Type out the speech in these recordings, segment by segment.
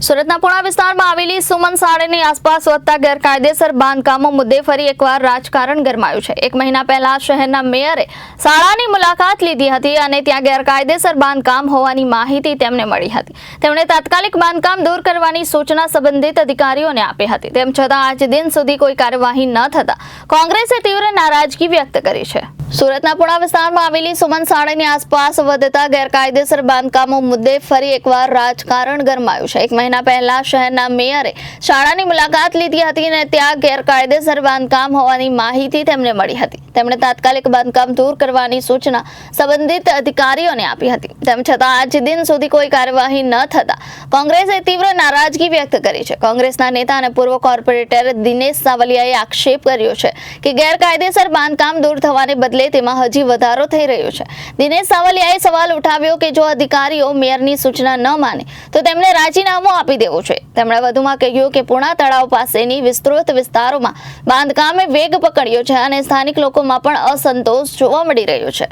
સુરતના પુણા વિસ્તારમાં આવેલી સુમન શાળાની આસપાસ વધતા ગેરકાયદેસર બાંધકામો મુદ્દે ફરી એકવાર રાજકારણ ગરમાયું છે. એક મહિના પહેલા શહેરના મેયરે શાળાની મુલાકાત લીધી હતી અને ત્યાં ગેરકાયદેસર બાંધકામ હોવાની માહિતી તેમને મળી હતી. તેમણે તાત્કાલિક બાંધકામ દૂર કરવાની સૂચના સંબંધિત અધિકારીઓને આપી હતી. તેમ છતાં આજ દિન સુધી કોઈ કાર્યવાહી ન થતા કોંગ્રેસે તીવ્ર નારાજગી વ્યક્ત કરી છે. સુરતના પુણા વિસ્તારમાં આવેલી સુમન શાળાની આસપાસ વધતા ગેરકાયદેસર બાંધકામો મુદ્દે ફરી એકવાર રાજકારણ ગરમાયું છે. એક મહિના પહેલા શહેરના મેયરે શાળાની મુલાકાત લીધી હતી અને ત્યાં ગેરકાયદેસર બાંધકામ હોવાની માહિતી તેમને મળી હતી. તેમણે તાત્કાલિક બાંધકામ દૂર કરવાની સૂચના સંબંધિત અધિકારીઓને આપી હતી. તેમ છતાં આજ દિન સુધી કોઈ કાર્યવાહી ન થતા કોંગ્રેસે તીવ્ર નારાજગી વ્યક્ત કરી છે. કોંગ્રેસના નેતા અને પૂર્વ કોર્પોરેટર દિનેશ સાવલિયાએ આક્ષેપ કર્યો છે કે ગેરકાયદેસર બાંધકામ દૂર થવાને બદલે તેમાં હજી વધારો થઈ રહ્યો છે. દિનેશ સાવલિયાએ સવાલ ઉઠાવ્યો કે જો અધિકારીઓ મેયરની સૂચના ન માને, તો તેમણે રાજીનામું આપી દેવો છે. તેમણે વધુમાં કહ્યું કે પુણા તળાવ પાસેની વિસ્તૃત વિસ્તારોમાં બાંધકામે વેગ પકડ્યો છે અને સ્થાનિક લોકોમાં પણ અસંતોષ જોવા મળી રહ્યો છે.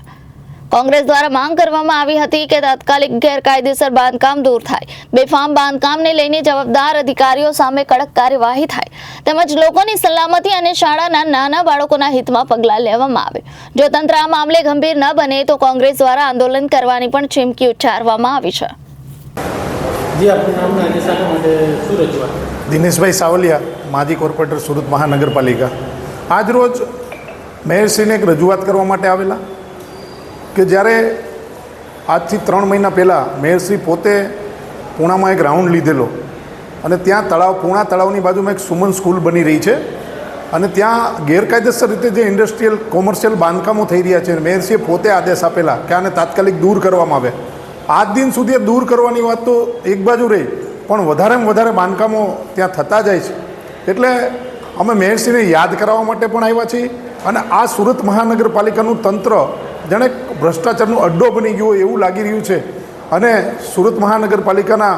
કોંગ્રેસ દ્વારા માંગ કરવામાં આવી હતી કે તાત્કાલિક ગેરકાયદેસર બાંધકામ દૂર થાય. બેફામ બાંધકામને લઈને જવાબદાર અધિકારીઓ સામે કડક કાર્યવાહી થાય. તેમજ લોકોની સલામતી અને શાળાના નાના બાળકોના હિતમાં પગલાં લેવામાં આવે. જો તંત્ર આ મામલે ગંભીર ન બને તો કોંગ્રેસ દ્વારા આંદોલન કરવાની પણ ચીમકી ઉચ્ચારવામાં આવી છે. દિનેશભાઈ સાવલિયા, માજી કોર્પોરેટર સુરત મહાનગરપાલિકા. આજ રોજ મેયરશ્રીને એક રજૂઆત કરવા માટે આવેલા કે જ્યારે આજથી ત્રણ મહિના પહેલાં મેયરશ્રી પોતે પૂણામાં એક રાઉન્ડ લીધેલો અને ત્યાં તળાવ, પૂણા તળાવની બાજુમાં એક સુમન સ્કૂલ બની રહી છે અને ત્યાં ગેરકાયદેસર રીતે જે ઇન્ડસ્ટ્રીયલ, કોમર્શિયલ બાંધકામો થઈ રહ્યા છે મેયરશ્રીએ પોતે આદેશ આપેલા કે આને તાત્કાલિક દૂર કરવામાં આવે. આજ દિન સુધી દૂર કરવાની વાત તો એક બાજુ રહી, પણ વધારેમાં વધારે બાંધકામો ત્યાં થતા જાય છે. એટલે અમે મેયરશ્રીને યાદ કરાવવા માટે પણ આવ્યા છીએ અને આ સુરત મહાનગરપાલિકાનું તંત્ર જાણે ભ્રષ્ટાચારનો અડ્ડો બની ગયો એવું લાગી રહ્યું છે. અને સુરત મહાનગરપાલિકાના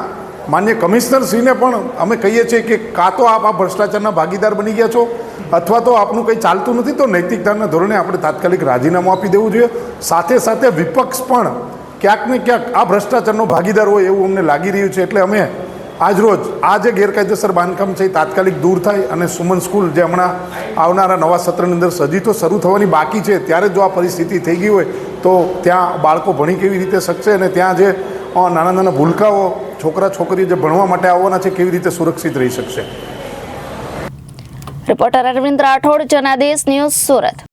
માન્ય કમિશનરશ્રીને પણ અમે કહીએ છીએ કે કાં તો આપ આ ભ્રષ્ટાચારના ભાગીદાર બની ગયા છો, અથવા તો આપનું કંઈ ચાલતું નથી, તો નૈતિકતાના ધોરણે આપણે તાત્કાલિક રાજીનામું આપી દેવું જોઈએ. સાથે સાથે વિપક્ષ પણ ક્યાંક ને ક્યાંક આ ભ્રષ્ટાચારનો ભાગીદાર હોય એવું અમને લાગી રહ્યું છે એટલે અમે આજરોજ આ જે ગેરકાયદેસર બાંધકામ છે એ તાત્કાલિક દૂર થાય અને સુમન સ્કૂલ જે હમણાં આવનારા નવા સત્રની અંદર સજી તો શરૂ થવાની બાકી છે. ત્યારે જો આ પરિસ્થિતિ થઈ ગઈ હોય તો ત્યાં બાળકો ભણી કેવી રીતે શકશે અને ત્યાં જે નાના નાના ભૂલકાઓ છોકરા છોકરીઓ જે ભણવા માટે આવવાના છે કેવી રીતે સુરક્ષિત રહી શકશે? Reporter Arvind Rathod, Janadesh news Surat.